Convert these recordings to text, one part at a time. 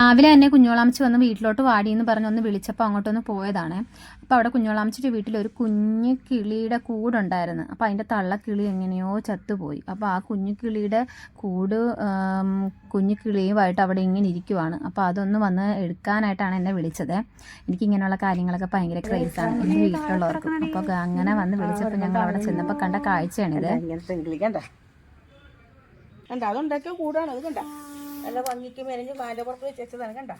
രാവിലെ തന്നെ കുഞ്ഞോളാമച്ചി വന്ന് വീട്ടിലോട്ട് വാടിയെന്ന് പറഞ്ഞ് ഒന്ന് വിളിച്ചപ്പോൾ അങ്ങോട്ടൊന്ന് പോയതാണ്. അപ്പോൾ അവിടെ കുഞ്ഞോളാമച്ചിയുടെ വീട്ടിൽ ഒരു കുഞ്ഞു കിളിയുടെ കൂടുണ്ടായിരുന്നു. അപ്പോൾ അതിന്റെ തള്ളക്കിളി എങ്ങനെയോ ചത്തുപോയി. അപ്പോൾ ആ കുഞ്ഞു കിളിയുടെ കൂട് കുഞ്ഞു കിളിയുമായിട്ട് അവിടെ ഇങ്ങനെ ഇരിക്കുവാണ്. അപ്പോൾ അതൊന്ന് വന്ന് എടുക്കാനായിട്ടാണ് എന്നെ വിളിച്ചത്. എനിക്ക് ഇങ്ങനെയുള്ള കാര്യങ്ങളൊക്കെ ഭയങ്കര ക്രേസാണ് എന്റെ വീട്ടിലുള്ളവർക്ക്. അപ്പോൾ അങ്ങനെ വന്ന് വിളിച്ചപ്പോൾ ഞങ്ങൾ അവിടെ ചെന്നപ്പോൾ കണ്ട കാഴ്ചയാണിത്. അതുണ്ടാക്കിയ കൂടാണ്. അത് കണ്ട? നല്ല ഭംഗിക്ക് മെനഞ്ഞ് പാന്റെ പുറത്ത് വെച്ച് വെച്ചതാണ് കണ്ട?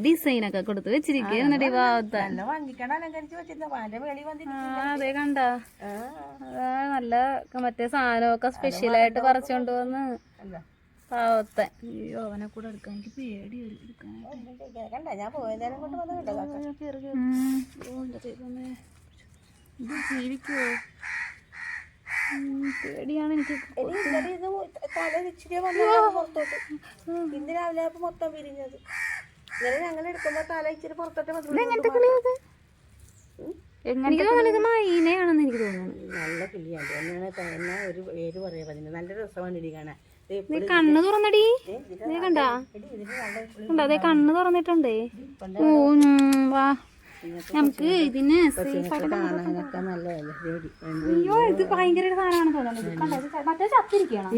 ഡിസൈനൊക്കെ കൊടുത്ത് നല്ല ഭംഗിക്കാണ് അലങ്കരിച്ച് വെച്ചിരുന്ന. മാന്റെ മേളി വന്നിട്ട് അതെ കണ്ട? നല്ല മറ്റേ സാധനമൊക്കെ സ്പെഷ്യലായിട്ട് പറിച്ചോണ്ട് വന്ന് പാവത്തെ. അയ്യോ അവനെ കൂടെ എടുക്കാൻ എനിക്ക് പേടി കണ്ട? ഞാൻ പോയ നേരം കൊണ്ട് വന്ന കണ്ട കാക്ക ഓ എന്റെ ദൈവമേ ഇത് ജീവിക്കുവോ ഉം, പേടിയാണ് എനിക്ക് തല ഇച്ചിരി വന്നു പുറത്തോട്ട് ഇന്ന് രാവിലെ ആയപ്പോ മൊത്തം പിരിഞ്ഞത് ഇങ്ങനെ ഞങ്ങൾ എടുക്കുമ്പോ തല ഇച്ചിരി പുറത്തോട്ട് എനിക്ക് തോന്നുന്നത് ഇത് മൈനയാണെന്ന് എനിക്ക് തോന്നുന്നു. നല്ല കിളിയാണ് എന്നാണ് ത- എന്നാ ഒരു പേര് പറയാ. അതിന് നല്ല രസമാണ് ഇടി കാണാൻ. നീ കണ്ണ് തുറന്നടി. നീ കണ്ടാ? കണ്ടാ? അതെ കണ്ണ് തുറന്നിട്ടുണ്ടേ. ഓ വാ. നമുക്ക് ഇതിന് കാണാനൊക്കെ നല്ലതല്ലേ? അയ്യോ ഇത് ഭയങ്കര ഇത്? ഇത് മറ്റേ ചത്തിരിക്കണം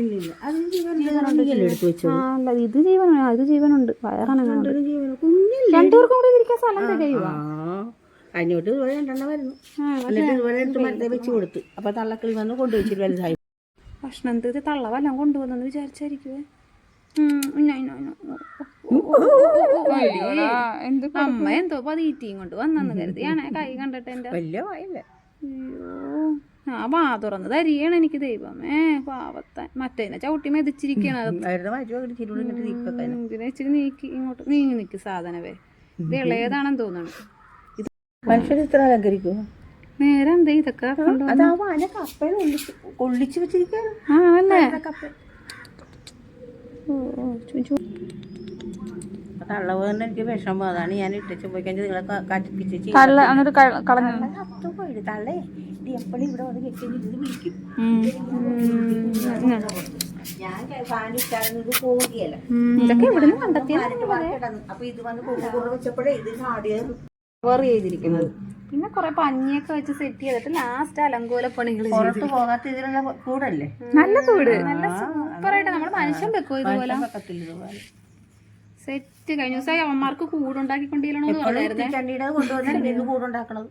ഇത് ജീവനാണ് ഇത് ജീവനുണ്ട്. വയറണങ്ങാണ്ട് രണ്ടുപേർക്കും കൂടി ഇരിക്കാൻ സ്ഥലം തികയുക ആ. അതിനോട്ട് ഇതുപോലെ രണ്ടെണ്ണം വരുന്നു. എന്നിട്ട് ഇതുപോലെ എടുത്ത് മരത്തെ വെച്ച് കൊടുത്ത്. അപ്പൊ തള്ളക്കിളി വന്ന് കൊണ്ടുവച്ചിട്ട് വലുതായി. ഭക്ഷണം തീർത്ത് തള്ള വല്ലതും കൊണ്ടുപോകുന്നെന്ന് വിചാരിച്ചായിരിക്കുവേ. അമ്മ എന്തോ പതീറ്റിയും കൊണ്ട് വന്നെന്ന് കരുതിയാണ്. കൈ കണ്ടിട്ട് എന്റെ വലിയ വായില്ല? അയ്യോ ആ വാ തുറന്ന് തരികയാണ് എനിക്ക് ദൈവമേ. പാവത്തെ. മറ്റേനെ ചവിട്ടി മെതിച്ചിരിക്കണ ഇതിനെ ഇച്ചിരി നീക്കി ഇങ്ങോട്ട് നീങ്ങി നിൽക്കി സാധനവേ ഇത് ഇളയതാണെന്ന് തോന്നുന്നു. മനുഷ്യർ ഇത്ര അലങ്കരിക്കുമോ നേരം എന്താ ഇതൊക്കെ കൊള്ളിച്ചു വെച്ചിരിക്കുകയാണ്. ആ അല്ലേ ഓ ഓ തള്ള ചു- എനിക്ക് വിഷമം. അതാണ് ഞാൻ ഇട്ടിച്ച് പോയി കഴിഞ്ഞാൽ നിങ്ങളെ കത്തിപ്പിച്ച് തള്ള എന്നിട്ട് പോയിട്ട് തള്ളേ എപ്പോഴും ഇവിടെ വന്ന് കെട്ടിട്ട് വിളിക്കും. ഞാൻ ഇത് പോവുകയല്ല ഉം. ഇതൊക്കെ ഇവിടുന്ന് കണ്ടെത്തിയ അപ്പൊ ഇത് വന്ന് കുറ വെച്ചപ്പോഴേ ഇത് ചാടിയത് കവർ ചെയ്തിരിക്കുന്നത്. പിന്നെ കുറെ പഞ്ഞിയൊക്കെ വെച്ച് സെറ്റ് ചെയ്തിട്ട് ലാസ്റ്റ് അലങ്കോല പണികൾ പുറത്ത് പോകാത്ത ഇതിലുള്ള കൂടല്ലേ? നല്ല കൂട്. നല്ല സൂപ്പറായിട്ട് നമ്മൾ മനുഷ്യൻ വെക്കോ ഇതുപോലെ. സെറ്റ് കഴിഞ്ഞ. ദിവസമായി അവന്മാർക്ക് കൂടുണ്ടാക്കിക്കൊണ്ടിരിക്കണമെന്ന് പറഞ്ഞായിരുന്നേ. കൂടുണ്ടാക്കണത്.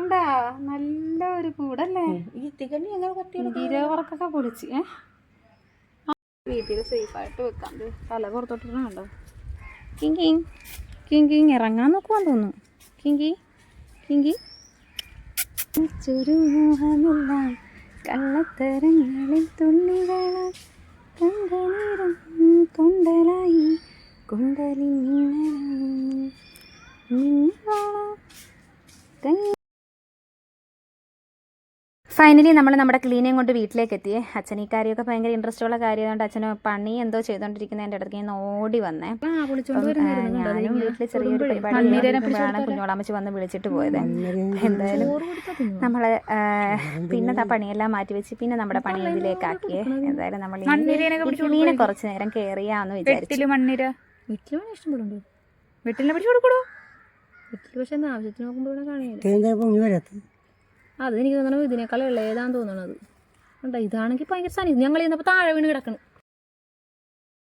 ഉണ്ടാ? നല്ല ഒരു കൂടല്ലേ? ഈ തികഞ്ഞി എങ്ങനെ ഇരവർക്കൊക്കെ പൊളിച്ച് വീട്ടിൽ സേഫ് ആയിട്ട് വെക്കാം. തല പുറത്തോട്ടിട്ടുണ്ടോ കിങ് കിങ്. King king. ഇറങ്ങാൻ നോക്കുവാൻ തോന്നുന്നു. കിങ്കി കിങ്കി ചൊരു മോഹമില്ല കള്ളത്തരങ്ങളിൽ തുള്ളികളാൽ കൊണ്ടലി ഫൈനലി നമ്മൾ നമ്മുടെ ക്ലീനിങ് കൊണ്ട് വീട്ടിലേക്ക് എത്തിയേ അച്ഛൻ ഈ കാര്യമൊക്കെ ഭയങ്കര ഇൻട്രസ്റ്റ് ഉള്ള കാര്യമായതുകൊണ്ട് അച്ഛന് പണി എന്തോ ചെയ്തുകൊണ്ടിരിക്കുന്നതിന്റെ അടുത്ത് ഞാൻ ഓടി വന്നേ. ഞാനും വീട്ടിൽ ചെറിയൊരു പരിപാടി കുഞ്ഞോളാമ്മച്ച് വന്ന് വിളിച്ചിട്ട് പോയത്. എന്തായാലും നമ്മൾ പിന്നെ ആ പണിയെല്ലാം മാറ്റി വെച്ച് പിന്നെ നമ്മുടെ പണി ഇതിലേക്കാക്കിയേ. എന്തായാലും നമ്മൾ ക്ലീനെ കുറച്ച് നേരം കേറിയാന്ന് വിചാരിച്ചു. വീട്ടിൽ വേണം ഇഷ്ടപ്പെടുണ്ടോ വീട്ടിലെ പഠിച്ചു കൊടുക്കൂടോ വീട്ടിൽ പക്ഷെ എന്താ ആവശ്യത്തിന് നോക്കുമ്പോൾ ഇവിടെ കാണില്ല അത് എനിക്ക് തോന്നണം ഇതിനേക്കാൾ ഇളയതാന്ന് തോന്നണത്. കണ്ടോ ഇതാണെങ്കിൽ ഭയങ്കര സാധനം ഞങ്ങൾ ഇന്നപ്പോൾ താഴെ വീണ് കിടക്കണം.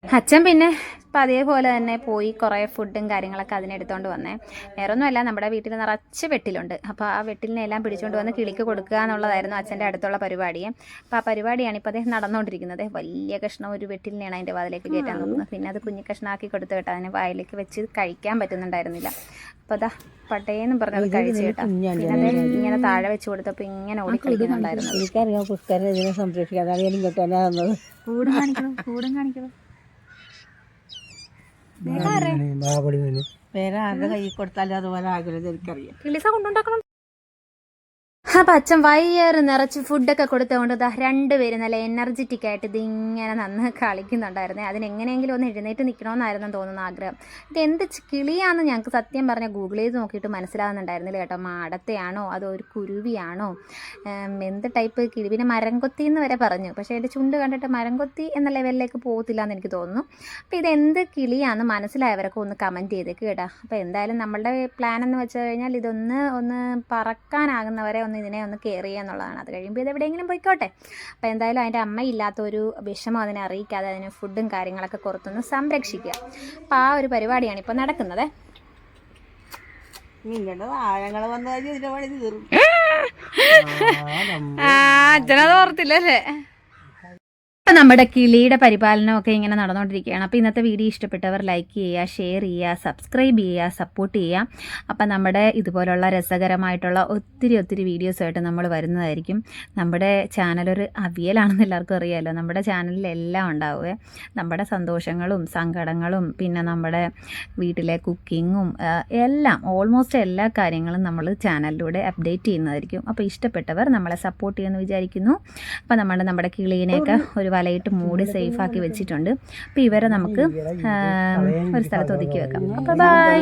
അച്ഛൻ പിന്നെ ഇപ്പം അതേപോലെ തന്നെ പോയി കുറേ ഫുഡും കാര്യങ്ങളൊക്കെ അതിനെടുത്തോണ്ട് വന്നേ. വേറെ ഒന്നുമല്ല നമ്മുടെ വീട്ടിൽ നിറച്ച് വെട്ടിലുണ്ട്. അപ്പോൾ ആ വെട്ടിലിനെ എല്ലാം പിടിച്ചുകൊണ്ട് വന്ന് കിളിക്ക് കൊടുക്കുക എന്നുള്ളതായിരുന്നു അച്ഛന്റെ അടുത്തുള്ള പരിപാടി. അപ്പോൾ ആ പരിപാടിയാണ് ഇപ്പോൾ അദ്ദേഹം നടന്നുകൊണ്ടിരിക്കുന്നത് വലിയ കഷ്ണം ഒരു വെട്ടിലിനെയാണ് അതിന്റെ വാതിലേക്ക് കയറ്റാൻ നോക്കുന്നത്. പിന്നെ അത് കുഞ്ഞു കഷ്ണമാക്കി കൊടുത്തു കേട്ടോ. അതിനെ വായിലേക്ക് വെച്ച് കഴിക്കാൻ പറ്റുന്നുണ്ടായിരുന്നില്ല. അപ്പോൾ അതാ പട്ടേന്ന് പറഞ്ഞത് കഴിച്ചു കേട്ടോ. പിന്നെ അത് ഇങ്ങനെ താഴെ വെച്ച് കൊടുത്തപ്പോൾ ഇങ്ങനെ ഓടിക്കളിക്കുന്നുണ്ടായിരുന്നു. എനിക്കറിയാം പുഷ്കരനെ ഇതിനെ കൂടും കാണിക്കണം കൂടും കാണിക്കണം. വേറെ ആരുടെ കൈ കൊടുത്താലും അതുപോലെ ആഗ്രഹം എനിക്കറിയാം. സൗണ്ട് കൊണ്ടുണ്ടാക്കണം. അപ്പം അച്ഛൻ വയറ് നിറച്ച് ഫുഡൊക്കെ കൊടുത്തുകൊണ്ട് രണ്ട് രണ്ടുപേരും നല്ല എനർജറ്റിക് ആയിട്ട് ഇതിങ്ങനെ നന്ന് കളിക്കുന്നുണ്ടായിരുന്നേ. അതിനെങ്ങനെയെങ്കിലും ഒന്ന് എഴുന്നേറ്റ് നിൽക്കണമെന്നായിരുന്നു തോന്നുന്ന ആഗ്രഹം. ഇത് എന്ത് കിളിയാണെന്ന് ഞങ്ങൾക്ക് സത്യം പറഞ്ഞാൽ ഗൂഗിൾ ചെയ്ത് നോക്കിയിട്ട് മനസ്സിലാവുന്നുണ്ടായിരുന്നില്ല കേട്ടോ. മാടത്തെയാണോ? അതോ ഒരു കുരുവിയാണോ? എന്ത് ടൈപ്പ് കിളി? പിന്നെ മരംകൊത്തി എന്ന് വരെ പറഞ്ഞു. പക്ഷേ എന്റെ ചുണ്ട് കണ്ടിട്ട് മരംകൊത്തി എന്ന ലെവലിലേക്ക് പോകത്തില്ല എന്ന് എനിക്ക് തോന്നുന്നു. അപ്പോൾ ഇത് എന്ത് കിളിയാണെന്ന് മനസ്സിലായവരൊക്കെ ഒന്ന് കമന്റ് ചെയ്തേക്ക് കേട്ടോ. അപ്പോൾ എന്തായാലും നമ്മളുടെ പ്ലാൻ എന്ന് വെച്ച് കഴിഞ്ഞാൽ ഇതൊന്ന് ഒന്ന് പറക്കാനാകുന്നവരെ ഒന്ന് ഇതിനെ ഒന്ന് കെയർ ചെയ്യുക എന്നുള്ളതാണ്. അത് കഴിയുമ്പോൾ ഇത് എവിടെയെങ്കിലും പോയിക്കോട്ടെ. അപ്പോൾ എന്തായാലും അതിന്റെ അമ്മ ഒരു വിഷമം അതിനെ അറിയിക്കാതെ അതിന് ഫുഡും കാര്യങ്ങളൊക്കെ പുറത്തുനിന്ന് സംരക്ഷിക്കുക. അപ്പോൾ ആ ഒരു പരിപാടിയാണ് ഇപ്പോൾ നടക്കുന്നത്. ആ ആഴങ്ങൾ വന്നു കഴിഞ്ഞാൽ ഇതിന്റെ പണി തീർന്നു. അച്ഛനത് ഓർത്തില്ലല്ലേ? നമ്മുടെ കിളിയുടെ പരിപാലനമൊക്കെ ഇങ്ങനെ നടന്നുകൊണ്ടിരിക്കുകയാണ്. അപ്പോൾ ഇന്നത്തെ വീഡിയോ ഇഷ്ടപ്പെട്ടവർ ലൈക്ക് ചെയ്യുക ഷെയർ ചെയ്യുക സബ്സ്ക്രൈബ് ചെയ്യുക സപ്പോർട്ട് ചെയ്യുക. അപ്പം നമ്മുടെ ഇതുപോലുള്ള രസകരമായിട്ടുള്ള ഒത്തിരി ഒത്തിരി വീഡിയോസായിട്ട് നമ്മൾ വരുന്നതായിരിക്കും. നമ്മുടെ ചാനലൊരു അവിയലാണെന്ന് എല്ലാവർക്കും അറിയാമല്ലോ നമ്മുടെ ചാനലിൽ എല്ലാം ഉണ്ടാവുക. നമ്മുടെ സന്തോഷങ്ങളും സങ്കടങ്ങളും പിന്നെ നമ്മുടെ വീട്ടിലെ കുക്കിങ്ങും എല്ലാം ഓൾമോസ്റ്റ് എല്ലാ കാര്യങ്ങളും നമ്മൾ ചാനലിലൂടെ അപ്ഡേറ്റ് ചെയ്യുന്നതായിരിക്കും. അപ്പോൾ ഇഷ്ടപ്പെട്ടവർ നമ്മളെ സപ്പോർട്ട് ചെയ്യുമെന്ന് വിചാരിക്കുന്നു. അപ്പോൾ നമ്മുടെ നമ്മുടെ കിളീനെയൊക്കെ ഒരു വലയിട്ട് മൂടി സേഫ് ആക്കി വെച്ചിട്ടുണ്ട്. അപ്പോൾ ഇവരെ നമുക്ക് ഒരു സ്ഥലത്ത് ഒതുക്കി വെക്കാം. അപ്പോൾ ബൈ